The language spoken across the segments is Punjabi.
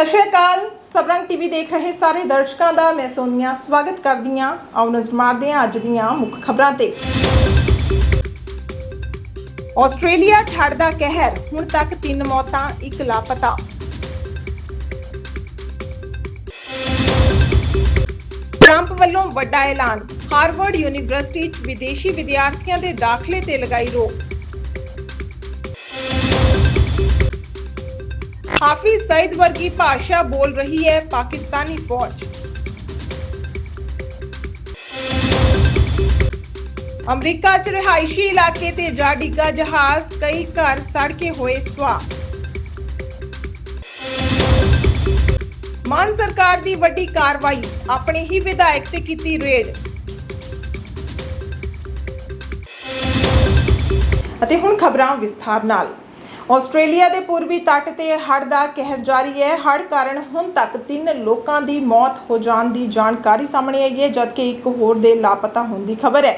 ਸਤਿ ਸ਼੍ਰੀ ਅਕਾਲ। ਸਬਰੰਗ ਟੀਵੀ ਦੇਖ ਰਹੇ ਸਾਰੇ ਦਰਸ਼ਕਾਂ ਦਾ ਮੈਂ ਸੋਨੀਆ, ਸਵਾਗਤ ਕਰਦੀ ਹਾਂ ਆਓ ਨਜ਼ਰ ਮਾਰਦੇ ਹਾਂ ਅੱਜ ਦੀਆਂ ਮੁੱਖ ਖਬਰਾਂ ਤੇ। ਆਸਟ੍ਰੇਲੀਆ ਛੱਡਦਾ ਕਹਿਰ, ਹੁਣ ਤੱਕ ਤਿੰਨ ਮੌਤਾਂ, ਇੱਕ ਲਾਪਤਾ। ਟਰੰਪ ਵੱਲੋਂ ਵੱਡਾ ਐਲਾਨ, ਹਾਰਵਰਡ ਯੂਨੀਵਰਸਿਟੀ 'ਚ ਵਿਦੇਸ਼ੀ ਵਿਦਿਆਰਥੀਆਂ ਦੇ ਦਾਖਲੇ ਤੇ ਲਗਾਈ ਰੋਕ। ਹਾਫਿਜ਼ ਸਈਦ ਵਰਗੀ ਭਾਸ਼ਾ ਬੋਲ ਰਹੀ ਹੈ ਪਾਕਿਸਤਾਨੀ ਫੌਜ। ਅਮਰੀਕਾ 'ਚ ਰਿਹਾਇਸ਼ੀ ਇਲਾਕੇ ਤੇ ਜਾ ਡਿੱਗਾ ਜਹਾਜ਼ ਕਈ ਘਰ ਸੜ ਕੇ ਹੋਏ ਸੁਆਹ ਮਾਨ ਸਰਕਾਰ ਦੀ ਵੱਡੀ ਕਾਰਵਾਈ, ਆਪਣੇ ਹੀ ਵਿਧਾਇਕ ਤੇ ਕੀਤੀ ਰੇਡ। ਅਤੇ ਹੁਣ ਖਬਰਾਂ ਵਿਸਥਾਰ ਨਾਲ। ਆਸਟ੍ਰੇਲੀਆ ਦੇ ਪੂਰਬੀ ਤੱਟ ਤੇ ਹੜ੍ਹ ਦਾ ਕਹਿਰ ਜਾਰੀ ਹੈ। ਹੜ੍ਹ ਕਾਰਨ ਹੁਣ ਤੱਕ ਤਿੰਨ ਲੋਕਾਂ ਦੀ ਮੌਤ ਹੋ ਜਾਣ ਦੀ ਜਾਣਕਾਰੀ ਸਾਹਮਣੇ ਆਈ ਹੈ, ਜਦਕਿ ਇੱਕ ਹੋਰ ਦੇ ਲਾਪਤਾ ਹੋਣ ਦੀ ਖਬਰ ਹੈ।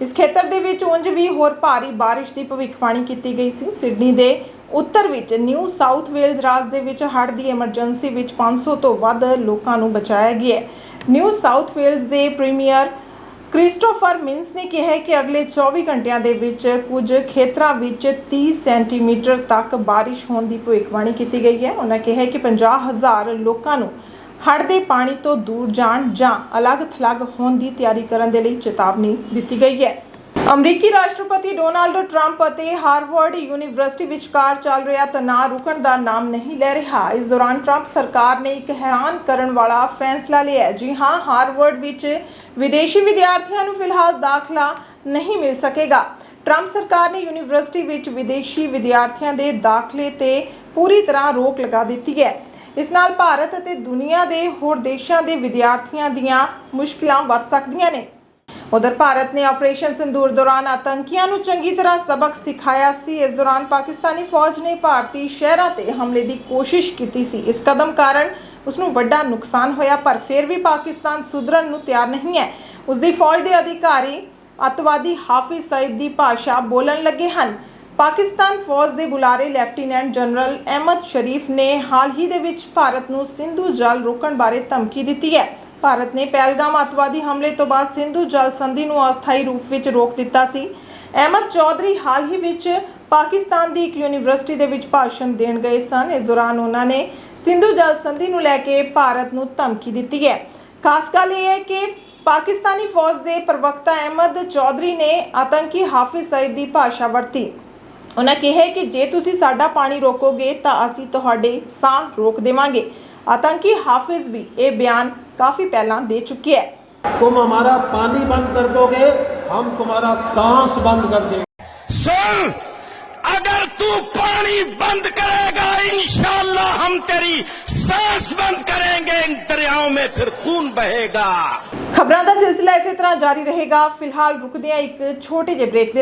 ਇਸ ਖੇਤਰ ਦੇ ਵਿੱਚ ਉਂਝ ਵੀ ਹੋਰ ਭਾਰੀ ਬਾਰਿਸ਼ ਦੀ ਭਵਿੱਖਬਾਣੀ ਕੀਤੀ ਗਈ ਸੀ। ਸਿਡਨੀ ਦੇ ਉੱਤਰ ਵਿੱਚ ਨਿਊ ਸਾਊਥ ਵੇਲਜ਼ ਰਾਜ ਦੇ ਵਿੱਚ ਹੜ੍ਹ ਦੀ ਐਮਰਜੈਂਸੀ ਵਿੱਚ 500 ਤੋਂ ਵੱਧ ਲੋਕਾਂ ਨੂੰ ਬਚਾਇਆ ਗਿਆ ਨਿਊ ਸਾਊਥ ਵੇਲਜ਼ ਦੇ ਪ੍ਰੀਮੀਅਰ ਕ੍ਰਿਸਟੋਫਰ ਮਿੰਸ ਨੇ ਕਿਹਾ ਕਿ ਅਗਲੇ 24 ਘੰਟਿਆਂ ਦੇ ਵਿੱਚ ਕੁਝ ਖੇਤਰਾਂ ਵਿੱਚ 30 ਸੈਂਟੀਮੀਟਰ ਤੱਕ ਬਾਰਿਸ਼ ਹੋਣ ਦੀ ਭਵਿੱਖਬਾਣੀ ਕੀਤੀ ਗਈ ਹੈ। ਉਹਨਾਂ ਕਿਹਾ ਹੈ ਕਿ 50000 ਲੋਕਾਂ ਨੂੰ ਹੜ੍ਹ ਦੇ ਪਾਣੀ ਤੋਂ ਦੂਰ ਜਾਣ ਜਾਂ ਅਲੱਗ-ਥਲੱਗ ਹੋਣ ਦੀ ਤਿਆਰੀ ਕਰਨ ਦੇ ਲਈ ਚੇਤਾਵਨੀ ਦਿੱਤੀ ਗਈ ਹੈ। ਅਮਰੀਕੀ ਰਾਸ਼ਟਰਪਤੀ ਡੋਨਾਲਡ ਟਰੰਪ ਅਤੇ ਹਾਰਵਰਡ ਯੂਨੀਵਰਸਿਟੀ ਵਿਚਕਾਰ ਚੱਲ ਰਿਹਾ ਤਣਾਅ ਰੁਕਣ ਦਾ ਨਾਮ ਨਹੀਂ ਲੈ ਰਿਹਾ। ਇਸ ਦੌਰਾਨ ਟਰੰਪ ਸਰਕਾਰ ਨੇ ਇੱਕ ਹੈਰਾਨ ਕਰਨ ਵਾਲਾ ਫੈਸਲਾ ਲਿਆ ਜੀ ਹਾਂ, ਹਾਰਵਰਡ ਵਿੱਚ ਵਿਦੇਸ਼ੀ ਵਿਦਿਆਰਥੀਆਂ ਨੂੰ ਫਿਲਹਾਲ ਦਾਖਲਾ ਨਹੀਂ ਮਿਲ ਸਕੇਗਾ। ਟਰੰਪ ਸਰਕਾਰ ਨੇ ਯੂਨੀਵਰਸਿਟੀ ਵਿੱਚ ਵਿਦੇਸ਼ੀ ਵਿਦਿਆਰਥੀਆਂ ਦੇ ਦਾਖਲੇ ਤੇ ਪੂਰੀ ਤਰ੍ਹਾਂ ਰੋਕ ਲਗਾ ਦਿੱਤੀ ਹੈ। ਇਸ ਨਾਲ ਭਾਰਤ ਅਤੇ ਦੁਨੀਆ ਦੇ ਹੋਰ ਦੇਸ਼ਾਂ ਦੇ ਵਿਦਿਆਰਥੀਆਂ ਦੀਆਂ ਮੁਸ਼ਕਲਾਂ ਵੱਧ ਸਕਦੀਆਂ ਨੇ। ਉਧਰ ਭਾਰਤ ਨੇ ਆਪਰੇਸ਼ਨ ਸਿੰਦੂਰ ਦੌਰਾਨ ਆਤੰਕੀਆਂ ਨੂੰ ਚੰਗੀ ਤਰ੍ਹਾਂ ਸਬਕ ਸਿਖਾਇਆ ਸੀ। ਇਸ ਦੌਰਾਨ ਪਾਕਿਸਤਾਨੀ ਫੌਜ ਨੇ ਭਾਰਤੀ ਸ਼ਹਿਰਾਂ ਤੇ ਹਮਲੇ ਦੀ ਕੋਸ਼ਿਸ਼ ਕੀਤੀ ਸੀ। ਇਸ ਕਦਮ ਕਾਰਨ ਉਸ ਨੂੰ ਵੱਡਾ ਨੁਕਸਾਨ ਹੋਇਆ, ਪਰ ਫਿਰ ਵੀ ਪਾਕਿਸਤਾਨ ਸੁਧਰਨ ਨੂੰ ਤਿਆਰ ਨਹੀਂ ਹੈ। ਉਸ ਦੀ ਫੌਜ ਦੇ ਅਧਿਕਾਰੀ ਅਤਵਾਦੀ ਹਾਫਿਜ਼ ਸਈਦ ਦੀ ਭਾਸ਼ਾ ਬੋਲਣ ਲੱਗੇ ਹਨ। ਪਾਕਿਸਤਾਨ ਫੌਜ ਦੇ ਬੁਲਾਰੇ ਲੈਫਟੀਨੈਂਟ ਜਨਰਲ ਅਹਿਮਦ ਸ਼ਰੀਫ ਨੇ ਹਾਲ ਹੀ ਦੇ ਵਿੱਚ ਭਾਰਤ ਨੂੰ ਸਿੰਧੂ ਜਲ ਰੋਕਣ ਬਾਰੇ ਧਮਕੀ ਦਿੱਤੀ ਹੈ। ਭਾਰਤ ਨੇ ਪਹਿਲਗਾਮ ਅੱਤਵਾਦੀ ਹਮਲੇ ਤੋਂ ਬਾਅਦ ਸਿੰਧੂ ਜਲ ਸੰਧੀ ਨੂੰ ਅਸਥਾਈ ਰੂਪ ਵਿੱਚ ਰੋਕ ਦਿੱਤਾ ਸੀ। ਅਹਿਮਦ ਚੌਧਰੀ ਹਾਲ ਹੀ ਵਿੱਚ ਪਾਕਿਸਤਾਨ ਦੀ ਇੱਕ ਯੂਨੀਵਰਸਿਟੀ ਦੇ ਵਿੱਚ ਭਾਸ਼ਣ ਦੇਣ ਗਏ ਸਨ। ਇਸ ਦੌਰਾਨ ਉਹਨਾਂ ਨੇ ਸਿੰਧੂ ਜਲ ਸੰਧੀ ਨੂੰ ਲੈ ਕੇ ਭਾਰਤ ਨੂੰ ਧਮਕੀ ਦਿੱਤੀ ਹੈ। ਖਾਸ ਗੱਲ ਇਹ ਹੈ ਕਿ ਪਾਕਿਸਤਾਨੀ ਫੌਜ ਦੇ ਪ੍ਰਵਕਤਾ ਅਹਿਮਦ ਚੌਧਰੀ ਨੇ ਆਤੰਕੀ ਹਾਫਿਜ਼ ਸਈਦ ਦੀ ਭਾਸ਼ਾ ਵਰਤੀ। ਉਹਨਾਂ ਕਿਹਾ ਕਿ ਜੇ ਤੁਸੀਂ ਸਾਡਾ ਪਾਣੀ ਰੋਕੋਗੇ ਤਾਂ ਅਸੀਂ ਤੁਹਾਡੇ ਸਾਹ ਰੋਕ ਦੇਵਾਂਗੇ। ਆਤੰਕੀ ਹਾਫਿਜ਼ ਵੀ ਇਹ ਬਿਆਨ ਕਾਫੀ ਪਹਿਲਾਂ ਦੇ ਚੁੱਕੇ ਹੈ तुम हमारा पानी बंद कर दोगे हम तुम्हारा सांस बंद कर देंगे सुन अगर तू पानी बंद करेगा इंशाल्लाह हम तेरी सांस बंद करेंगे इन दरियाओं में फिर खून बहेगा ਖਬਰਾਂ ਦਾ ਸਿਲਸਿਲਾ ਇਸੇ ਤਰ੍ਹਾਂ ਜਾਰੀ ਰਹੇਗਾ ਫਿਲਹਾਲ ਰੁਕਦੇ ਹਾਂ ਇੱਕ ਛੋਟੇ ਜਿਹੇ ਬ੍ਰੇਕ ਦੇ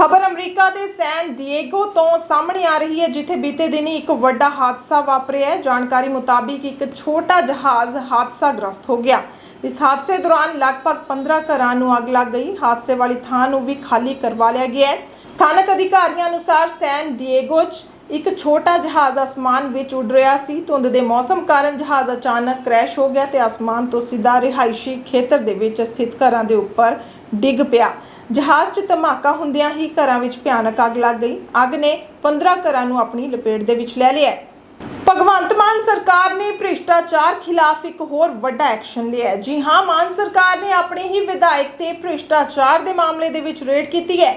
ਖਬਰ ਅਮਰੀਕਾ ਦੇ ਸੈਨ ਡੀਏਗੋ ਤੋਂ ਸਾਹਮਣੇ ਆ ਰਹੀ ਹੈ, ਜਿੱਥੇ ਬੀਤੇ ਦਿਨੀ ਇੱਕ ਵੱਡਾ ਹਾਦਸਾ ਵਾਪਰਿਆ ਹੈ। ਜਾਣਕਾਰੀ ਮੁਤਾਬਿਕ ਇੱਕ ਛੋਟਾ ਜਹਾਜ਼ ਹਾਦਸਾਗ੍ਰਸਤ ਹੋ ਗਿਆ। ਇਸ ਹਾਦਸੇ ਦੌਰਾਨ ਲਗਭਗ 15 ਘਰਾਂ ਨੂੰ ਅੱਗ ਲੱਗ ਗਈ। ਹਾਦਸੇ ਵਾਲੀ ਥਾਂ ਨੂੰ ਵੀ ਖਾਲੀ ਕਰਵਾ ਲਿਆ ਗਿਆ ਹੈ। ਸਥਾਨਕ ਅਧਿਕਾਰੀਆਂ ਅਨੁਸਾਰ ਸੈਨ ਡੀਏਗੋ 'ਚ ਇੱਕ ਛੋਟਾ ਜਹਾਜ਼ ਅਸਮਾਨ ਵਿੱਚ ਉੱਡ ਰਿਹਾ ਸੀ। ਧੁੰਦ ਦੇ ਮੌਸਮ ਕਾਰਨ ਜਹਾਜ਼ ਅਚਾਨਕ ਕ੍ਰੈਸ਼ ਹੋ ਗਿਆ ਤੇ ਅਸਮਾਨ ਤੋਂ ਸਿੱਧਾ ਰਿਹਾਇਸ਼ੀ ਖੇਤਰ ਦੇ ਵਿੱਚ ਸਥਿਤ ਘਰਾਂ ਦੇ ਉੱਪਰ ਡਿੱਗ ਪਿਆ। ਜਹਾਜ਼ 'ਚ ਧਮਾਕਾ ਹੁੰਦਿਆਂ ਹੀ ਘਰਾਂ ਵਿੱਚ ਭਿਆਨਕ ਅੱਗ ਲੱਗ ਗਈ। ਅੱਗ ਨੇ 15 ਘਰਾਂ ਨੂੰ ਆਪਣੀ ਲਪੇਟ ਦੇ ਵਿੱਚ ਲੈ ਲਿਆ। ਭਗਵੰਤ ਮਾਨ ਸਰਕਾਰ ਨੇ ਭ੍ਰਿਸ਼ਟਾਚਾਰ ਖਿਲਾਫ ਇੱਕ ਹੋਰ ਵੱਡਾ ਐਕਸ਼ਨ ਲਿਆ ਜੀ ਹਾਂ, ਮਾਨ ਸਰਕਾਰ ਨੇ ਆਪਣੇ ਹੀ ਵਿਧਾਇਕ ਤੇ ਭ੍ਰਿਸ਼ਟਾਚਾਰ ਦੇ ਮਾਮਲੇ ਦੇ ਵਿੱਚ ਰੇਡ ਕੀਤੀ ਹੈ।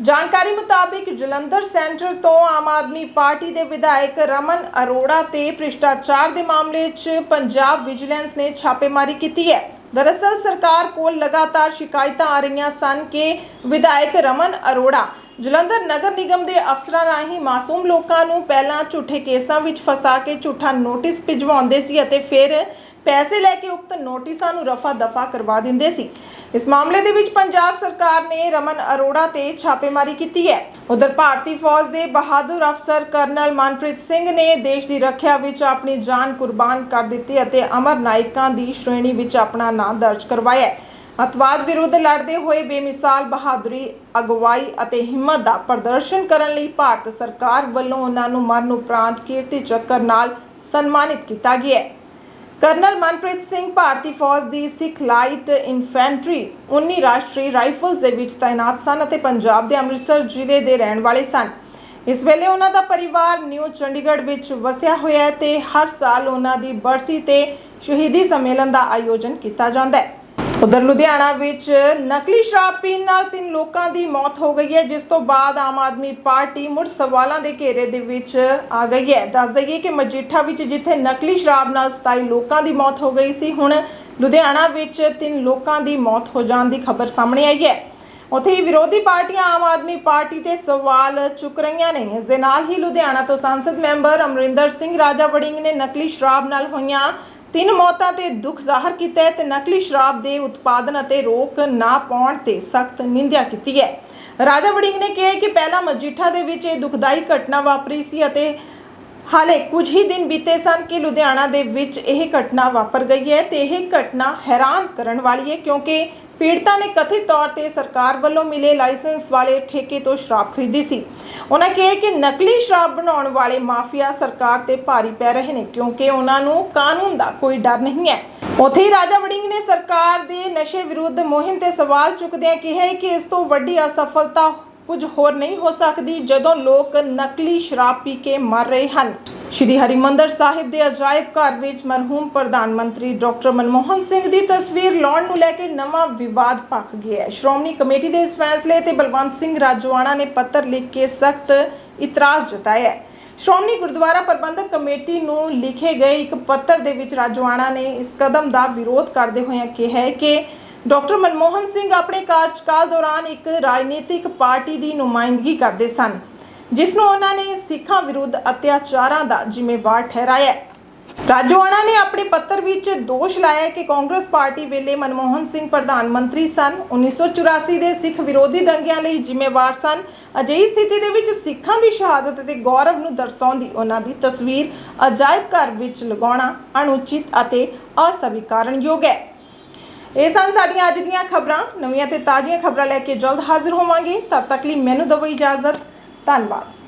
ਜਾਣਕਾਰੀ ਮੁਤਾਬਿਕ ਜਲੰਧਰ ਸੈਂਟਰ ਤੋਂ ਆਮ ਆਦਮੀ ਪਾਰਟੀ ਦੇ ਵਿਧਾਇਕ ਰਮਨ ਅਰੋੜਾ ਤੇ ਭ੍ਰਿਸ਼ਟਾਚਾਰ ਦੇ ਮਾਮਲੇ 'ਚ ਪੰਜਾਬ ਵਿਜੀਲੈਂਸ ਨੇ ਛਾਪੇਮਾਰੀ ਕੀਤੀ ਹੈ। ਦਰਅਸਲ ਸਰਕਾਰ ਕੋਲ ਲਗਾਤਾਰ ਸ਼ਿਕਾਇਤਾਂ ਆ ਰਹੀਆਂ ਸਨ ਕਿ ਵਿਧਾਇਕ ਰਮਨ ਅਰੋੜਾ ਜਲੰਧਰ ਨਗਰ ਨਿਗਮ ਦੇ ਅਫਸਰਾਂ ਰਾਹੀਂ ਮਾਸੂਮ ਲੋਕਾਂ ਨੂੰ ਪਹਿਲਾਂ ਝੂਠੇ ਕੇਸਾਂ ਵਿੱਚ ਫਸਾ ਕੇ ਝੂਠਾ ਨੋਟਿਸ ਭਿਜਵਾਉਂਦੇ ਸੀ ਅਤੇ ਫਿਰ ਪੈਸੇ ਲੈ ਕੇ ਉਕਤ ਨੋਟਿਸਾਂ ਨੂੰ ਰਫਾ ਦਫਾ ਕਰਵਾ ਦਿੰਦੇ ਸੀ। ਇਸ ਮਾਮਲੇ ਦੇ ਵਿੱਚ ਪੰਜਾਬ ਸਰਕਾਰ ਨੇ ਰਮਨ ਅਰੋੜਾ ਤੇ ਛਾਪੇਮਾਰੀ ਕੀਤੀ ਹੈ। ਉਧਰ ਭਾਰਤੀ ਫੌਜ ਦੇ ਬਹਾਦਰ ਅਫਸਰ ਕਰਨਲ ਮਨਪ੍ਰੀਤ ਸਿੰਘ ਨੇ ਦੇਸ਼ ਦੀ ਰੱਖਿਆ ਵਿੱਚ ਆਪਣੀ ਜਾਨ ਕੁਰਬਾਨ ਕਰ ਦਿੱਤੀ ਅਤੇ ਅਮਰ ਨਾਇਕਾਂ ਦੀ ਸ਼੍ਰੇਣੀ ਵਿੱਚ ਆਪਣਾ ਨਾਮ ਦਰਜ ਕਰਵਾਇਆ ਹੈ। ਅਤਵਾਦ ਵਿਰੁੱਧ ਲੜਦੇ ਹੋਏ ਬੇਮਿਸਾਲ ਬਹਾਦਰੀ, ਅਗਵਾਈ ਅਤੇ ਹਿੰਮਤ ਦਾ ਪ੍ਰਦਰਸ਼ਨ ਕਰਨ ਲਈ ਭਾਰਤ ਸਰਕਾਰ ਵੱਲੋਂ ਉਹਨਾਂ ਨੂੰ ਮਰਨ ਉਪਰੰਤ ਕੀਰਤੀ ਚੱਕਰ ਨਾਲ ਸਨਮਾਨਿਤ ਕੀਤਾ ਗਿਆ ਹੈ। ਕਰਨਲ ਮਨਪ੍ਰੀਤ ਸਿੰਘ ਭਾਰਤੀ ਫੌਜ ਦੀ ਸਿੱਖ ਲਾਈਟ ਇਨਫੈਂਟਰੀ 19 ਰਾਸ਼ਟਰੀ ਰਾਈਫਲਸ ਦੇ ਵਿੱਚ ਤਾਇਨਾਤ ਸਨ ਅਤੇ ਪੰਜਾਬ ਦੇ ਅੰਮ੍ਰਿਤਸਰ ਜ਼ਿਲ੍ਹੇ ਦੇ ਰਹਿਣ ਵਾਲੇ ਸਨ। ਇਸ ਵੇਲੇ ਉਹਨਾਂ ਦਾ ਪਰਿਵਾਰ ਨਿਊ ਚੰਡੀਗੜ੍ਹ ਵਿੱਚ ਵਸਿਆ ਹੋਇਆ ਹੈ ਤੇ ਹਰ ਸਾਲ ਉਹਨਾਂ ਦੀ ਬਰਸੀ ਤੇ ਸ਼ਹੀਦੀ ਸੰਮੇਲਨ ਦਾ ਆਯੋਜਨ ਕੀਤਾ ਜਾਂਦਾ ਹੈ। ਉਧਰ ਲੁਧਿਆਣਾ ਵਿੱਚ ਨਕਲੀ ਸ਼ਰਾਬ ਪੀਣ ਨਾਲ ਤਿੰਨ ਲੋਕਾਂ ਦੀ ਮੌਤ ਹੋ ਗਈ ਹੈ, ਜਿਸ ਤੋਂ ਬਾਅਦ ਆਮ ਆਦਮੀ ਪਾਰਟੀ ਮੁੜ ਸਵਾਲਾਂ ਦੇ ਘੇਰੇ ਦੇ ਵਿੱਚ ਆ ਗਈ ਹੈ। ਦੱਸ ਦਈਏ ਕਿ ਮਜੀਠਾ ਵਿੱਚ ਜਿੱਥੇ ਨਕਲੀ ਸ਼ਰਾਬ ਨਾਲ 27 ਲੋਕਾਂ ਦੀ ਮੌਤ ਹੋ ਗਈ ਸੀ, ਹੁਣ ਲੁਧਿਆਣਾ ਵਿੱਚ ਤਿੰਨ ਲੋਕਾਂ ਦੀ ਮੌਤ ਹੋ ਜਾਣ ਦੀ ਖਬਰ ਸਾਹਮਣੇ ਆਈ ਹੈ। ਉੱਥੇ ਹੀ ਵਿਰੋਧੀ ਪਾਰਟੀਆਂ ਆਮ ਆਦਮੀ ਪਾਰਟੀ ਤੇ ਸਵਾਲ ਚੁੱਕ ਰਹੀਆਂ ਨੇ। ਇਸ ਦੇ ਨਾਲ ਹੀ ਲੁਧਿਆਣਾ ਤੋਂ ਸੰਸਦ ਮੈਂਬਰ ਅਮਰਿੰਦਰ ਸਿੰਘ ਰਾਜਾ ਵੜਿੰਗ ਨੇ ਨਕਲੀ ਸ਼ਰਾਬ ਨਾਲ ਹੋਈਆਂ ਤਿੰਨ ਮੌਤਾਂ ਤੇ ਦੁੱਖ ਜ਼ਾਹਰ ਕੀਤਾ ਹੈ ਤੇ ਨਕਲੀ ਸ਼ਰਾਬ ਦੇ ਉਤਪਾਦਨ ਅਤੇ ਰੋਕ ਨਾ ਪਾਉਣ ਤੇ ਸਖਤ ਨਿੰਦਿਆ ਕੀਤੀ ਹੈ। ਰਾਜਾ ਵੜਿੰਗ ਨੇ ਕਿਹਾ ਕਿ ਪਹਿਲਾਂ ਮਜੀਠਾ ਦੇ ਵਿੱਚ ਇਹ ਦੁਖਦਾਈ ਘਟਨਾ ਵਾਪਰੀ ਸੀ ਅਤੇ ਹਾਲੇ ਕੁਝ ਹੀ ਦਿਨ ਬੀਤੇ ਸਨ ਕਿ ਲੁਧਿਆਣਾ ਦੇ ਵਿੱਚ ਇਹ ਘਟਨਾ ਵਾਪਰ ਗਈ ਹੈ ਤੇ ਇਹ ਘਟਨਾ ਹੈਰਾਨ ਕਰਨ ਵਾਲੀ ਹੈ ਕਿਉਂਕਿ ਪੀੜਤਾ ਨੇ ਕਥਿਤ ਤੌਰ ਤੇ ਸਰਕਾਰ ਵੱਲੋਂ ਮਿਲੇ ਲਾਇਸੈਂਸ ਵਾਲੇ ਠੇਕੇ ਤੋਂ ਸ਼ਰਾਬ ਖਰੀਦੀ ਸੀ। ਉਹਨਾਂ ਕਿਹਾ ਕਿ ਨਕਲੀ ਸ਼ਰਾਬ ਬਣਾਉਣ ਵਾਲੇ ਮਾਫੀਆ ਸਰਕਾਰ ਤੇ ਭਾਰੀ ਪੈ ਰਹੇ ਨੇ, ਕਿਉਂਕਿ ਉਹਨਾਂ ਨੂੰ ਕਾਨੂੰਨ ਦਾ ਕੋਈ ਡਰ ਨਹੀਂ ਹੈ। ਉੱਥੇ ਹੀ ਰਾਜਾ ਵੜਿੰਗ ਨੇ ਸਰਕਾਰ ਦੇ ਨਸ਼ੇ ਵਿਰੁੱਧ ਮੁਹਿੰਮ ਤੇ ਸਵਾਲ ਚੁੱਕਦਿਆਂ ਕਿਹਾ ਕਿ ਇਸ ਤੋਂ ਵੱਡੀ ਅਸਫਲਤਾ ਕੁਝ ਹੋਰ ਨਹੀਂ ਹੋ ਸਕਦੀ ਜਦੋਂ ਲੋਕ ਨਕਲੀ ਸ਼ਰਾਬ ਪੀ ਕੇ ਮਰ ਰਹੇ ਹਨ। ਸ਼੍ਰੀ ਹਰਿਮੰਦਰ ਸਾਹਿਬ ਦੇ ਅਜਾਇਬ ਘਰ ਵਿੱਚ ਮਰਹੂਮ ਪ੍ਰਧਾਨ ਮੰਤਰੀ ਡਾਕਟਰ ਮਨਮੋਹਨ ਸਿੰਘ ਦੀ ਤਸਵੀਰ ਲਾਉਣ ਨੂੰ ਲੈ ਕੇ ਨਵਾਂ ਵਿਵਾਦ ਭਖ ਗਿਆ ਹੈ। ਸ਼੍ਰੋਮਣੀ ਕਮੇਟੀ ਦੇ ਇਸ ਫੈਸਲੇ ਤੇ ਬਲਵੰਤ ਸਿੰਘ ਰਾਜੋਆਣਾ ਨੇ ਪੱਤਰ ਲਿਖ ਕੇ ਸਖਤ ਇਤਰਾਜ਼ ਜਤਾਇਆ ਹੈ। ਸ਼੍ਰੋਮਣੀ ਗੁਰਦੁਆਰਾ ਪ੍ਰਬੰਧਕ ਕਮੇਟੀ ਨੂੰ ਲਿਖੇ ਗਏ ਇੱਕ ਪੱਤਰ ਦੇ ਵਿੱਚ ਰਾਜਵਾਣਾ ਨੇ ਇਸ ਕਦਮ ਦਾ ਵਿਰੋਧ ਕਰਦੇ ਹੋਏ ਕਿਹਾ ਹੈ ਕਿ ਡਾਕਟਰ ਮਨਮੋਹਨ ਸਿੰਘ ਆਪਣੇ ਕਾਰਜਕਾਲ ਦੌਰਾਨ ਇੱਕ ਰਾਜਨੀਤਿਕ ਪਾਰਟੀ ਦੀ ਨੁਮਾਇੰਦਗੀ ਕਰਦੇ ਸਨ। ਜਿਸ ਨੂੰ ਉਹਨਾਂ ਨੇ ਸਿੱਖਾਂ ਵਿਰੁੱਧ ਅਤਿਆਚਾਰਾਂ ਦਾ ਜ਼ਿੰਮੇਵਾਰ ਠਹਿਰਾਇਆ ਹੈ। ਰਾਜੋਆਣਾ ਨੇ ਆਪਣੇ ਪੱਤਰ ਵਿੱਚ ਦੋਸ਼ ਲਾਇਆ ਕਿ ਕਾਂਗਰਸ ਪਾਰਟੀ ਵੇਲੇ ਮਨਮੋਹਨ ਸਿੰਘ ਪ੍ਰਧਾਨ ਮੰਤਰੀ ਸਨ 1984 ਦੇ ਸਿੱਖ ਵਿਰੋਧੀ ਦੰਗਿਆਂ ਲਈ ਜ਼ਿੰਮੇਵਾਰ ਸਨ। ਅਜਿਹੀ ਸਥਿਤੀ ਦੇ ਵਿੱਚ ਸਿੱਖਾਂ ਦੀ ਸ਼ਹਾਦਤ ਅਤੇ ਗੌਰਵ ਨੂੰ ਦਰਸਾਉਂਦੀ ਉਹਨਾਂ ਦੀ ਤਸਵੀਰ ਅਜਾਇਬ ਘਰ ਵਿੱਚ ਲਗਾਉਣਾ ਅਣਉਚਿਤ ਅਤੇ ਅਸਵੀਕਾਰਨਯੋਗ ਹੈ। ਇਹ ਸਨ ਸਾਡੀਆਂ ਅੱਜ ਦੀਆਂ ਖਬਰਾਂ। ਨਵੀਆਂ ਤੇ ਤਾਜ਼ੀਆਂ ਖਬਰਾਂ ਲੈ ਕੇ ਜਲਦ ਹਾਜ਼ਰ ਹੋਵਾਂਗੇ। ਤਦ ਤੱਕ ਲਈ ਮੈਨੂੰ ਦਿਓ ਇਜਾਜ਼ਤ। ਧੰਨਵਾਦ।